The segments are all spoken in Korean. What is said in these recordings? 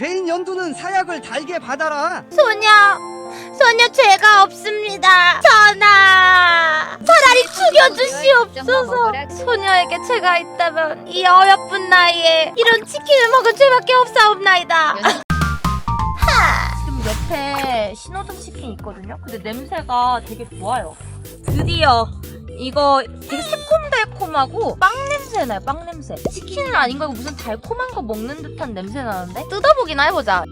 죄인 연두는 사약을 달게 받아라. 소녀, 소녀 죄가 없습니다. 전하, 차라리 죽여주시옵소서. 소녀에게 죄가 있다면 이 어여쁜 나이에 이런 치킨을 먹은 죄밖에 없사옵나이다. 지금 옆에 신호등 치킨 있거든요. 근데 냄새가 되게 좋아요. 드디어 이거 되게 새콤달콤하고 빵 냄새 나요. 빵 냄새. 치킨은 아닌 거고 무슨 달콤한 거 먹는 듯한 냄새 나는데 뜯어보기나 해보자.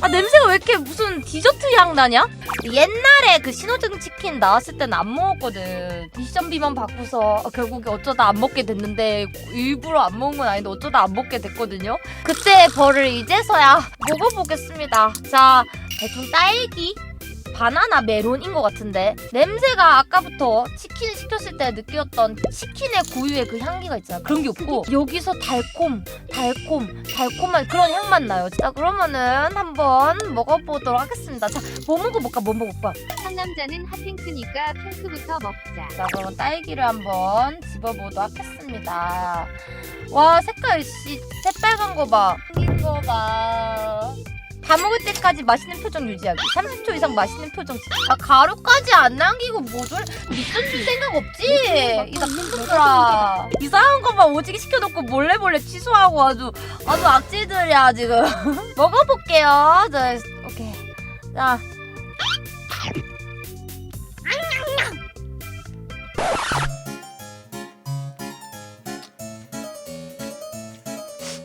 아 냄새가 왜 이렇게 무슨 디저트 향 나냐? 옛날에 그 신호등 치킨 나왔을 때는 안 먹었거든. 미션 비만 받고서 어, 결국에 어쩌다 안 먹게 됐는데 일부러 안 먹은 건 아닌데 어쩌다 안 먹게 됐거든요. 그때 벌을 이제서야 먹어보겠습니다. 자 대충 딸기, 바나나 메론인 것 같은데 냄새가 아까부터 치킨을 시켰을 때 느꼈던 치킨의 고유의 그 향기가 있잖아. 그런 게 없고 여기서 달콤 달콤 달콤한 그런 향만 나요. 자 그러면은 한번 먹어보도록 하겠습니다. 자뭐 먹어볼까? 뭐 먹어볼까? 상남자는 핫핑크니까 핑크부터 먹자. 자 그럼 딸기를 한번 집어보도록 하겠습니다. 와 색깔 씨 새빨간 거봐. 이거 봐 다 먹을 때까지 맛있는 표정 유지하기. 30초 이상 맛있는 표정 아 가루까지 안 남기고 뭐줄 미션 줄 생각 없지? 이 나쁜 놈들아 이상한 것만 오지게 시켜놓고 몰래 몰래 취소하고 아주 아주 악질들이야 지금. 먹어볼게요. 자 오케이. 자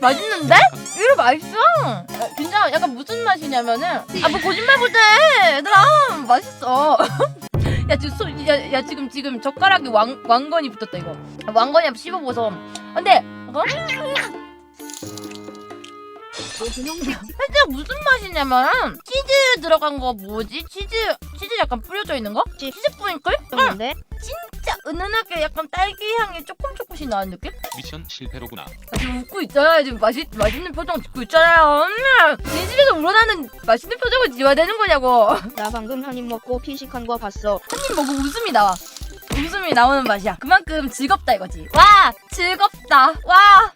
맛있는데? 이거 맛있어. 야, 진짜 약간 무슨 맛이냐면은 아 뭐 거짓말 못해 얘들아 맛있어. 야 지금 소, 야, 야 지금 지금 젓가락에 왕 왕건이 붙었다 이거. 왕건이 한번 씹어보서. 근데 어? 살짝 무슨 맛이냐면 치즈 들어간 거 뭐지? 치즈 치즈 약간 뿌려져 있는 거? 치즈 뿌링클? 응. 진짜 은은하게 약간 딸기 향이 조금 조금씩 나는 느낌? 미션 실패로구나. 아, 지금 웃고 있잖아요. 지금 맛있, 맛있는 표정 짓고 있잖아요. 음, 진심에서 우러나는 맛있는 표정을 지어야 되는 거냐고. 한 나 방금 한 입 먹고 피식한 거 봤어. 입 먹고 웃음이 나와. 웃음이 나오는 맛이야. 그만큼 즐겁다 이거지. 와, 즐겁다. 와,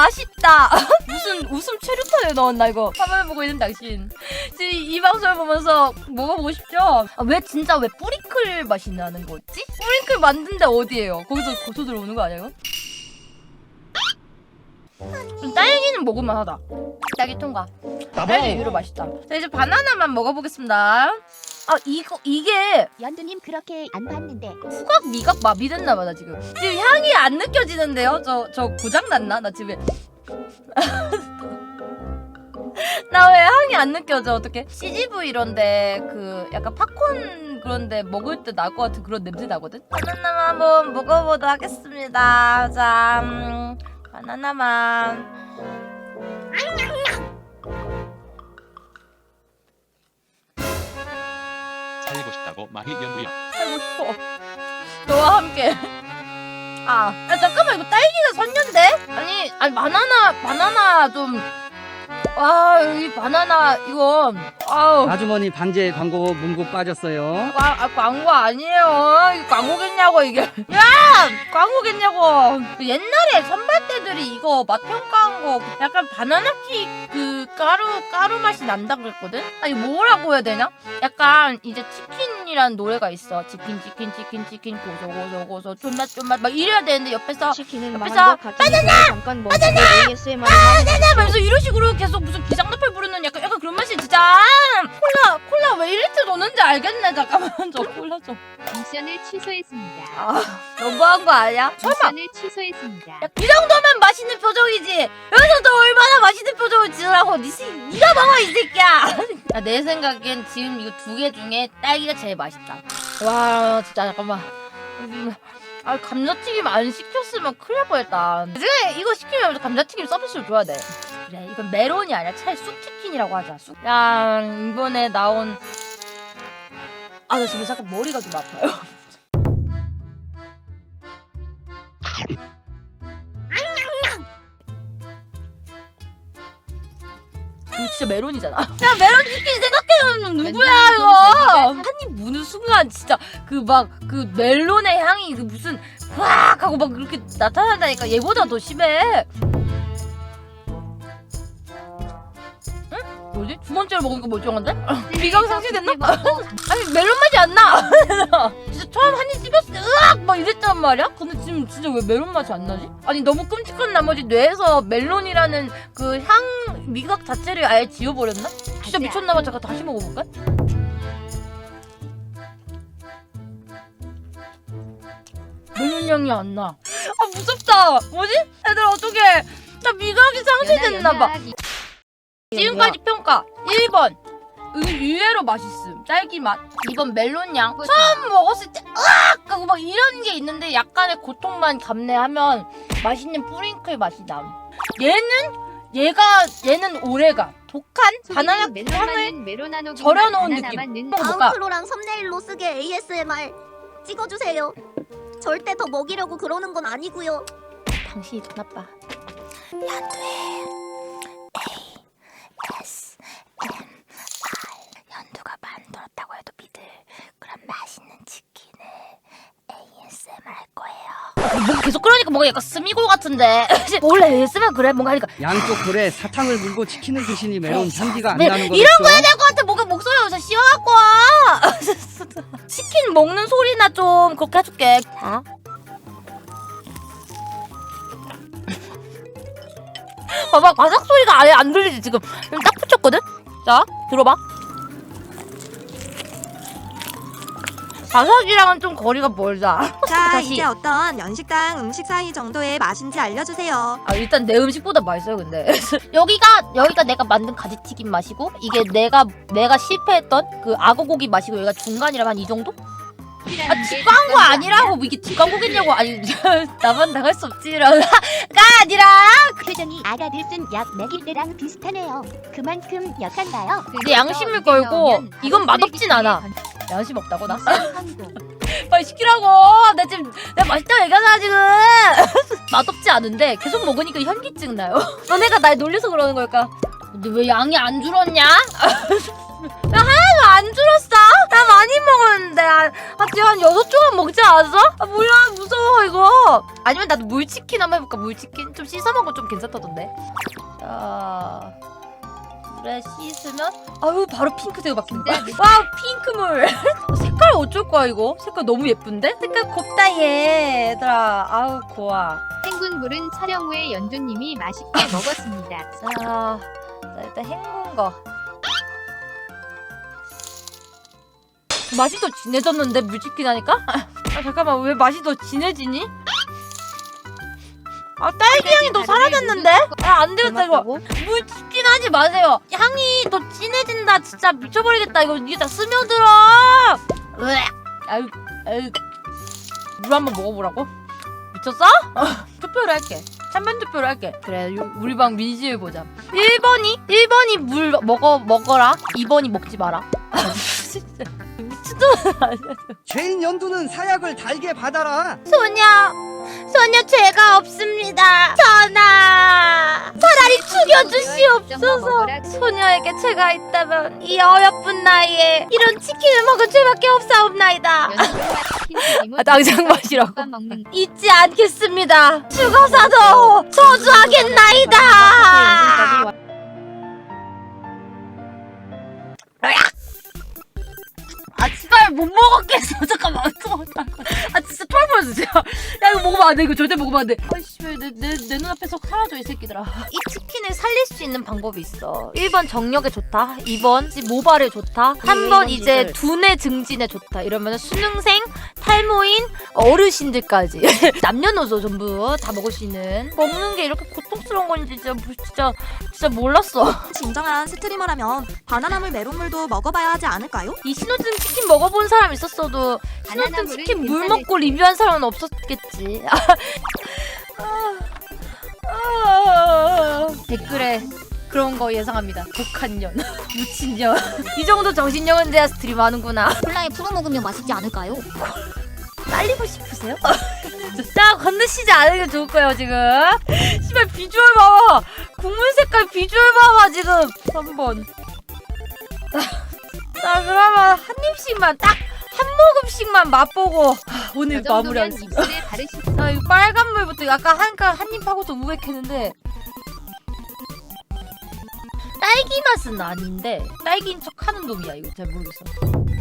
맛있다. 무슨 웃음 최루탄을 넣었나 이거. 화면을 보고 있는 당신. 지금 이 방송을 보면서 먹어보고 싶죠? 아, 왜 진짜 왜 뿌링클 맛이 나는 거지? 뿌링클 만든 데 어디예요? 거기서 고소 들어오는 거 아니야 이거? 좀 딸기는 먹을만 하다. 딸기 통과. 딸기 유로 맛있다. 자 이제 바나나만 먹어보겠습니다. 아 이거 이게 연두님 그렇게 안 봤는데. 후각 미각 마비 됐나 봐 나 지금. 지금 향이 안 느껴지는데요? 저 저 고장 났나? 나 집에. 나 왜 향이 안 느껴져? 어떻게? CGV 이런데 그 약간 팝콘 그런데 먹을 때 날 것 같은 그런 냄새 나거든. 바나나만 한번 먹어보도록 하겠습니다. 자, 음, 바나나만. 마희 연두야. 살고 싶어. 너와 함께. 아, 아 잠깐만 이거 딸기가 선녀인데? 아니, 아니 바나나 바나나 좀. 와, 이 바나나 이거 아우. 아주머니 방제 광고 문구 빠졌어요. 과, 아, 광고 아니에요. 이거 광고겠냐고 이게. 야, 광고겠냐고. 옛날에 선발대들이 이거 맛 평가한 거 약간 바나나 킥그 가루 가루 맛이 난다 그랬거든. 아니 뭐라고 해야 되냐? 약간 이제 치킨 이란 노래가 있어. 치킨 치킨 치킨 치킨 고소 고소 고소 쫀맛 쫀맛 막 이래야 되는데 옆에서 치킨은 옆에서 망한 것 같으니 잠깐 멈추고 ASMR 하는 하면서 이런 식으로 계속 무슨 기상나팔 부르는 약간 약간 그런 맛이 진짜. 콜라 콜라 왜 1리터 넣는지 알겠네. 잠깐만 저 콜라 좀. 미션을 취소했습니다. 아 너무한 거 아니야? 설마. 미션을 취소했습니다. 야, 이 정도면 맛있는 표정이지. 여기서 너 얼마나 맛있는 표정을 지으라고. 니 씨, 니가 먹어 이 새끼야 야, 내 생각엔 지금 이거 두 개 중에 딸기가 제일 맛있다. 와 진짜 잠깐만. 음, 아 감자튀김 안 시켰으면 큰일 날 뻔했다. 내가 이거 시키면 감자튀김 서비스로 줘야 돼. 그래 이건 메론이 아니라 차라리 쑥치킨이라고 하자 쑥. 야 이번에 나온 아 나 지금 잠깐 머리가 좀 아파요 진짜 메론이잖아. 야 메론 치킨 생각해보면 누구야 이거? 한입 무는 순간 진짜 그 막 그 멜론의 향이 그 무슨 확 하고 막 그렇게 나타난다니까 얘보다 더 심해. 뭐지? 두 번째로 먹으니까 멀쩡한데? 미각 상실됐나? 아니 멜론 맛이 안 나. 진짜 처음 한 입 씹었을 때 으악 막 이랬단 말이야. 근데 지금 진짜 왜 멜론 맛이 안 나지? 아니 너무 끔찍한 나머지 뇌에서 멜론이라는 그 향 미각 자체를 아예 지워버렸나? 진짜 미쳤나봐. 잠깐 다시 먹어볼까? 멜론 향이 안 나. 아 무섭다. 뭐지? 애들 어떻게? 나 미각이 상실됐나봐. 지금까지 평가 1번 의- 의외로 맛있음 딸기 맛 2번 멜론 향 처음 먹었을 때 으악 하고 막 이런 게 있는데 약간의 고통만 감내하면 맛있는 뿌링클 맛이 남 얘는 얘가 얘는 오래가 독한 바나나 향을 절여놓은 느낌. 아웃로랑 썸네일로 쓰게 ASMR 찍어주세요. 절대 더 먹이려고 그러는 건 아니고요. 당신이 더 나빠 연두가 만들었다고 해도 믿을 그런 맛있는 치킨을 ASMR 할 거예요. 뭔가 계속 그러니까 뭔가 약간 스미골 같은데. 원래 ASMR 그래. 뭔가 하니까. 양쪽 볼에 사탕을 물고 치킨을 드시니 매운 향기가 안 네, 나는 거겠죠? 이런 거 해야 될 것 같아. 뭔가 목소리가 요새 씌워갖고 와. 치킨 먹는 소리나 좀 그렇게 해줄게. 자 봐봐. 바삭 소리가 아예 안 들리지 지금. 딱 붙였거든? 자 들어봐 바삭이랑은 좀 거리가 멀다 자, 다시. 이제 어떤 연식당 음식 사이 정도의 맛인지 알려주세요. 아 일단 내 음식보다 맛있어요 근데 여기가 여기가 내가 만든 가지튀김 맛이고 이게 내가 내가 실패했던 그 악어고기 맛이고 여기가 중간이라면 한이 정도? 아 뒷광고 아니라고 뭐 이게 뒷광고겠냐고 아니 나만 나갈 수 없지라가 아니라 표정이 아가들 쓴 약 먹일 때랑 비슷하네요. 그만큼 역한가요? 내 양심을 걸고 이건 맛없진 않아 양심 없다고 나? 빨리 시키라고 나 지금 내가 맛있다고 얘기하잖아 지금 맛없지 않은데 계속 먹으니까 현기증 나요 너네가 날 놀려서 그러는 걸까? 근데 왜 양이 안 줄었냐? 나 하나도 안 줄었어? 나 많이 먹었는데 한, 한, 지금 한 여섯 조각 먹지 않았어? 아 뭐야 무서워 이거 아니면 나도 물치킨 한번 해볼까 물치킨? 좀 씻어 먹으면 좀 괜찮다던데 자 물에 씻으면 아유 바로 핑크색으로 바뀌는 거야 와우 핑크물 색깔 어쩔 거야 이거? 색깔 너무 예쁜데? 색깔 곱다 얘 얘들아 아우 고와 행군물은 촬영 후에 연두님이 맛있게 먹었습니다. 자, 자 일단 헹군 거 맛이 더 진해졌는데 물치킨 하니까? 아 잠깐만 왜 맛이 더 진해지니? 아 딸기 향이 더 사라졌는데? 아안 되겠다 이거 물치킨 하지 마세요. 향이 더 진해진다. 진짜 미쳐버리겠다. 이거 이게 다 스며들어. 으악. 아유 아유. 물 한번 먹어보라고? 미쳤어? 투표를 할게. 찬반 투표를 할게. 그래 요- 우리 방 민심을 보자 1번이 1번이 물 먹어 먹어라. 2번이 먹지 마라. 진짜. 미친놈. 아니야 죄인 연두는 사약을 달게 받아라. 소녀 소녀 죄가 없습니다 전하 차라리 죽여주시옵소서 소녀에게 죄가 있다면 이 어여쁜 나이에 이런 치킨을 먹은 죄밖에 없사옵나이다 아, 당장 마시라고. 잊지 않겠습니다 죽어서도 저주하겠나이다 아 진짜 못 먹었겠어. 잠깐만 아 진짜 토할 뻔했어 야 이거 먹으면 안 돼. 이거 절대 먹으면 안 돼. 아이씨 왜내내 내 눈앞에서 사라져 이 새끼들아. 이 치킨을 살릴 수 있는 방법이 있어. 1번 정력에 좋다. 2번 모발에 좋다. 3번 이제 두뇌 증진에 좋다. 이러면 수능생 탈모인 어르신들까지. 남녀노소 전부 다 먹을 수 있는. 먹는 게 이렇게 고통스러운 건지 진짜 진짜 진짜 몰랐어. 진정한 스트리머라면 바나나물 메론물도 먹어봐야 하지 않을까요? 이 신호등 치킨 먹어 본 사람 있었어도 신호등 치킨 물 먹고 리뷰한 사람은 없었겠지. 댓글에 그런 거 예상합니다. 독한 년, 묻힌 년. 이 정도 정신력은 돼야 스트리머 하는구나. 콜라에 풀어 먹으면 맛있지 않을까요? 딸리고 싶으세요? 자, 건드시지 않으면 좋을 거예요, 지금. 씨발, 비주얼 봐봐. 국물 색깔 비주얼 봐봐, 지금. 3번. 자, 그러면 한 입씩만, 딱 한 모금씩만 맛보고 하, 오늘 저 정도면 마무리하겠습니다. 입술에 바르시 자, 이 빨간 물부터 아까 한입 하고서 우액했는데. 딸기 맛은 아닌데 딸기인 척하는 놈이야 이거 잘 모르겠어.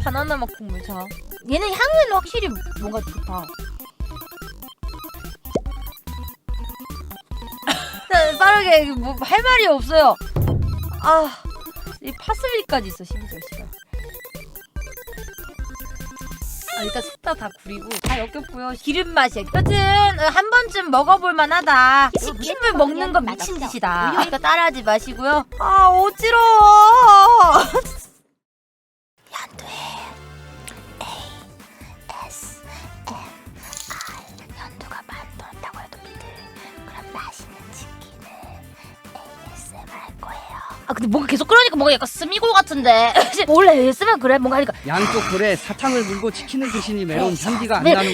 바나나 맛 국물 자. 얘는 향은 확실히 뭔가 좋다. 자, 빠르게 뭐 할 말이 없어요. 아, 이 파슬리까지 있어 심지어 씨발. 아, 일단 셋다다 구리고 다 역겹고요. 기름 맛이. 여튼 한 번쯤 먹어볼 만하다. 치킨을 먹는 건 미친 짓이다. 그러니까 따라하지 마시고요. 아 어지러워. 근데 뭔가 계속 그러니까 뭔가 약간 스미골 같은데. 원래 ASMR 그래? 뭔가 하니까. 양쪽 볼에 사탕을 물고 치킨을 드시니 매운 향기가 안 네. 나는